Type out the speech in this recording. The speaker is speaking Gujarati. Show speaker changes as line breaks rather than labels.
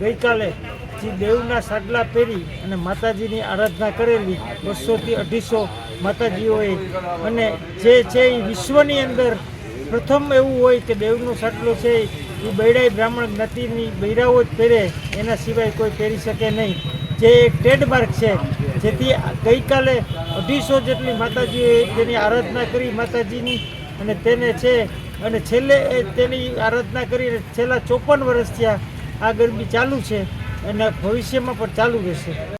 ગઈકાલે જે દેવના સાડલા પહેરી અને માતાજીની આરાધના કરેલી બસોથી અઢીસો માતાજીઓએ અને જે છે એ વિશ્વની અંદર પ્રથમ એવું હોય કે દેવનો સાટલો છે એ બૈડાઈ બ્રાહ્મણ જ્ઞાતિની બૈરાઓ જ પહેરે, એના સિવાય કોઈ પહેરી શકે નહીં. જે એક ટ્રેડમાર્ક છે, જેથી ગઈકાલે અઢીસો જેટલી માતાજીઓએ તેની આરાધના કરી માતાજીની અને તેને છે, અને છેલ્લે તેની આરાધના કરીને છેલ્લા ચોપન વર્ષ આ આ ગરબી ચાલુ છે અને ભવિષ્યમાં પણ ચાલુ રહેશે.